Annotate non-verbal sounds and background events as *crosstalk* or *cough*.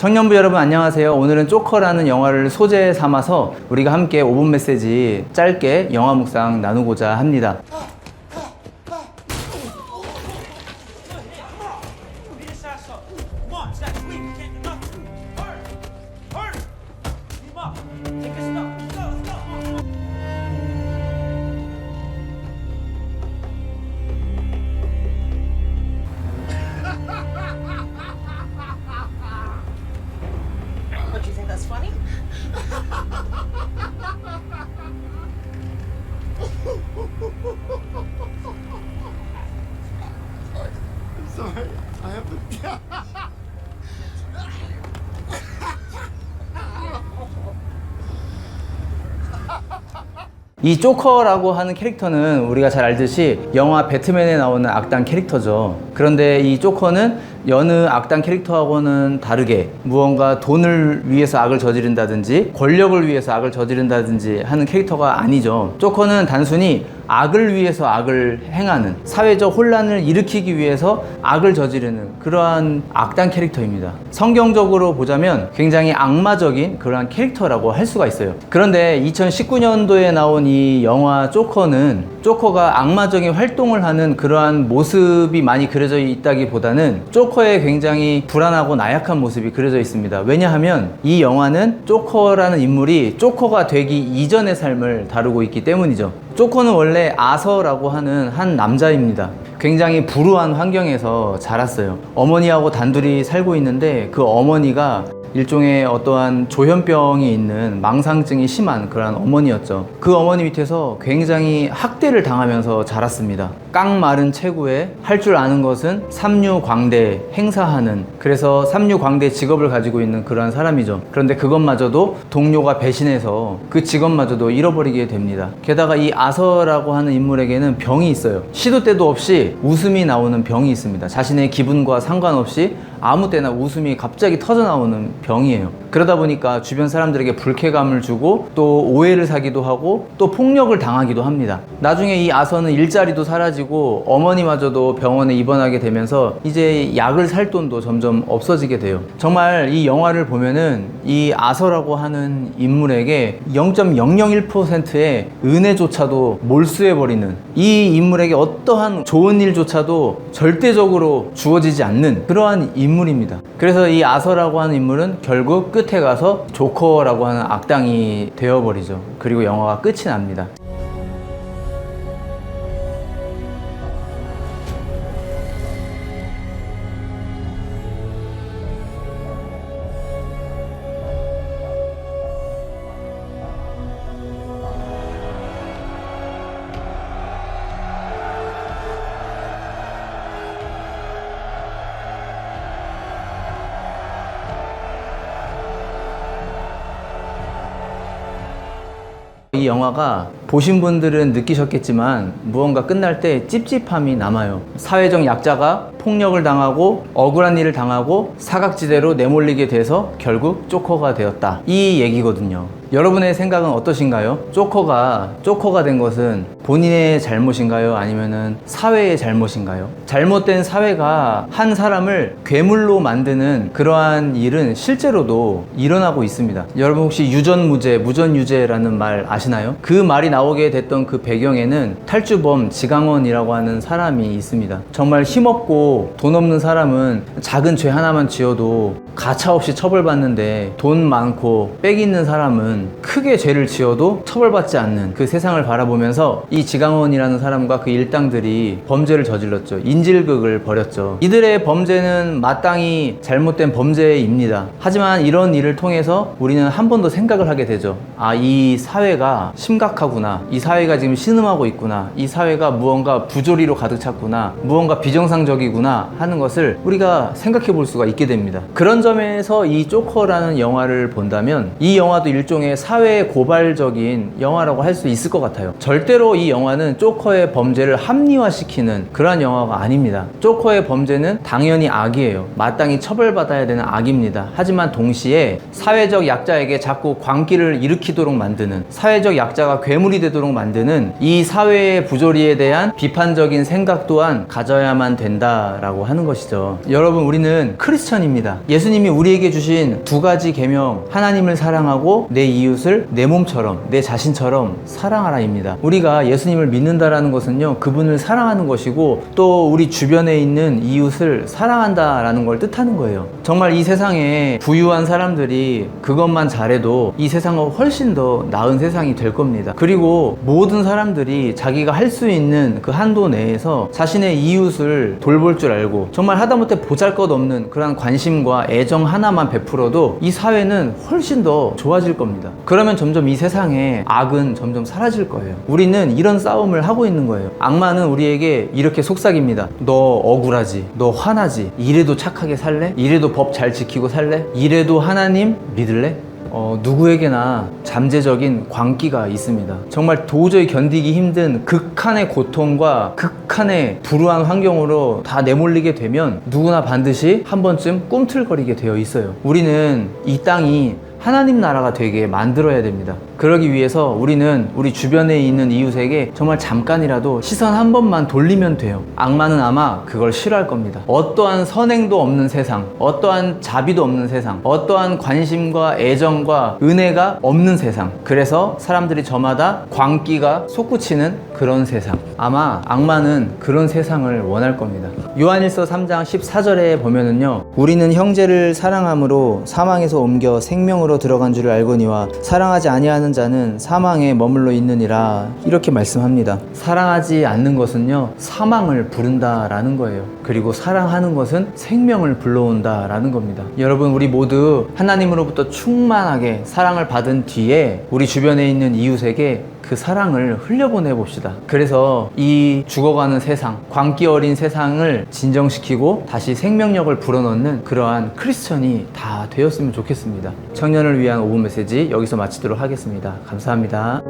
청년부 여러분 안녕하세요. 오늘은 쪼커라는 영화를 소재 삼아서 우리가 함께 5분 메시지 짧게 영화 묵상 나누고자 합니다. Sorry, I have *laughs* to. 이 조커라고 하는 캐릭터는 우리가 잘 알듯이 영화 배트맨에 나오는 악당 캐릭터죠. 그런데 이 조커는 여느 악당 캐릭터하고는 다르게 무언가 돈을 위해서 악을 저지른다든지 권력을 위해서 악을 저지른다든지 하는 캐릭터가 아니죠. 조커는 단순히 악을 위해서 악을 행하는 사회적 혼란을 일으키기 위해서 악을 저지르는 그러한 악당 캐릭터입니다. 성경적으로 보자면 굉장히 악마적인 그러한 캐릭터라고 할 수가 있어요. 그런데 2019년도에 나온 이 영화 조커는 조커가 악마적인 활동을 하는 그러한 모습이 많이 그려져 있다기보다는 조커의 굉장히 불안하고 나약한 모습이 그려져 있습니다. 왜냐하면 이 영화는 조커라는 인물이 조커가 되기 이전의 삶을 다루고 있기 때문이죠. 조커는 원래 아서라고 하는 한 남자입니다. 굉장히 불우한 환경에서 자랐어요. 어머니하고 단둘이 살고 있는데 그 어머니가 일종의 어떠한 조현병이 있는 망상증이 심한 그러한 어머니였죠. 그 어머니 밑에서 굉장히 학대를 당하면서 자랐습니다. 깡 마른 체구에 할 줄 아는 것은 삼류광대 행사하는 그래서 삼류광대 직업을 가지고 있는 그러한 사람이죠. 그런데 그것마저도 동료가 배신해서 그 직업마저도 잃어버리게 됩니다. 게다가 이 아서라고 하는 인물에게는 병이 있어요. 시도 때도 없이 웃음이 나오는 병이 있습니다. 자신의 기분과 상관없이 아무 때나 웃음이 갑자기 터져 나오는 병이에요. 그러다 보니까 주변 사람들에게 불쾌감을 주고 또 오해를 사기도 하고 또 폭력을 당하기도 합니다. 나중에 이 아서는 일자리도 사라지고 어머니마저도 병원에 입원하게 되면서 이제 약을 살 돈도 점점 없어지게 돼요. 정말 이 영화를 보면은 이 아서라고 하는 인물에게 0.001%의 은혜조차도 몰수해버리는 이 인물에게 어떠한 좋은 일조차도 절대적으로 주어지지 않는 그러한 인물입니다. 그래서 이 아서라고 하는 인물은 결국 끝에 가서 조커라고 하는 악당이 되어버리죠. 그리고 영화가 끝이 납니다. 이 영화가 보신 분들은 느끼셨겠지만 무언가 끝날 때 찝찝함이 남아요. 사회적 약자가 폭력을 당하고 억울한 일을 당하고 사각지대로 내몰리게 돼서 결국 조커가 되었다. 이 얘기거든요. 여러분의 생각은 어떠신가요? 조커가 조커가 된 것은 본인의 잘못인가요? 아니면은 사회의 잘못인가요? 잘못된 사회가 한 사람을 괴물로 만드는 그러한 일은 실제로도 일어나고 있습니다. 여러분 혹시 유전무죄, 무전유죄라는 말 아시나요? 그 말이 나 오게 됐던 그 배경에는 탈주범 지강원이라고 하는 사람이 있습니다. 정말 힘없고 돈 없는 사람은 작은 죄 하나만 지어도 가차 없이 처벌받는데 돈 많고 빽 있는 사람은 크게 죄를 지어도 처벌받지 않는 그 세상을 바라보면서 이 지강원이라는 사람과 그 일당들이 범죄를 저질렀죠. 인질극을 벌였죠. 이들의 범죄는 마땅히 잘못된 범죄입니다. 하지만 이런 일을 통해서 우리는 한 번 더 생각을 하게 되죠. 아, 이 사회가 심각하구나. 이 사회가 지금 신음하고 있구나. 이 사회가 무언가 부조리로 가득 찼구나. 무언가 비정상적이구나 하는 것을 우리가 생각해 볼 수가 있게 됩니다. 그런 점에서 이 조커라는 영화를 본다면 이 영화도 일종의 사회 고발적인 영화라고 할 수 있을 것 같아요. 절대로 이 영화는 조커의 범죄를 합리화시키는 그러한 영화가 아닙니다. 조커의 범죄는 당연히 악이에요. 마땅히 처벌받아야 되는 악입니다. 하지만 동시에 사회적 약자에게 자꾸 광기를 일으키도록 만드는 사회적 약자가 괴물이 되도록 만드는 이 사회의 부조리에 대한 비판적인 생각 또한 가져야만 된다라고 하는 것이죠. 여러분 우리는 크리스천입니다. 예수님 예수님이 우리에게 주신 두 가지 계명 하나님을 사랑하고 내 이웃을 내 몸처럼 내 자신처럼 사랑하라입니다. 우리가 예수님을 믿는다라는 것은요 그분을 사랑하는 것이고 또 우리 주변에 있는 이웃을 사랑한다라는 걸 뜻하는 거예요. 정말 이 세상에 부유한 사람들이 그것만 잘해도 이 세상은 훨씬 더 나은 세상이 될 겁니다. 그리고 모든 사람들이 자기가 할 수 있는 그 한도 내에서 자신의 이웃을 돌볼 줄 알고 정말 하다못해 보잘 것 없는 그런 관심과 애정 하나만 베풀어도 이 사회는 훨씬 더 좋아질 겁니다. 그러면 점점 이 세상에 악은 점점 사라질 거예요. 우리는 이런 싸움을 하고 있는 거예요. 악마는 우리에게 이렇게 속삭입니다. 너 억울하지? 너 화나지? 이래도 착하게 살래? 이래도 법 잘 지키고 살래? 이래도 하나님 믿을래? 어, 누구에게나 잠재적인 광기가 있습니다. 정말 도저히 견디기 힘든 극한의 고통과 극한의 불우한 환경으로 다 내몰리게 되면 누구나 반드시 한 번쯤 꿈틀거리게 되어 있어요. 우리는 이 땅이 하나님 나라가 되게 만들어야 됩니다. 그러기 위해서 우리는 우리 주변에 있는 이웃에게 정말 잠깐이라도 시선 한 번만 돌리면 돼요. 악마는 아마 그걸 싫어할 겁니다. 어떠한 선행도 없는 세상, 어떠한 자비도 없는 세상, 어떠한 관심과 애정과 은혜가 없는 세상. 그래서 사람들이 저마다 광기가 솟구치는 그런 세상. 아마 악마는 그런 세상을 원할 겁니다. 요한일서 3장 14절에 보면은요. 우리는 형제를 사랑함으로 사망에서 옮겨 생명으로 들어간 줄을 알거니와 사랑하지 아니 하는 자는 사망에 머물러 있느니라 이렇게 말씀합니다. 사랑하지 않는 것은요 사망을 부른다라는 거예요. 그리고 사랑하는 것은 생명을 불러온다라는 겁니다. 여러분 우리 모두 하나님으로부터 충만하게 사랑을 받은 뒤에 우리 주변에 있는 이웃에게 그 사랑을 흘려보내 봅시다. 그래서 이 죽어가는 세상, 광기 어린 세상을 진정시키고 다시 생명력을 불어넣는 그러한 크리스천이 다 되었으면 좋겠습니다. 청년을 위한 5분 메시지 여기서 마치도록 하겠습니다. 감사합니다.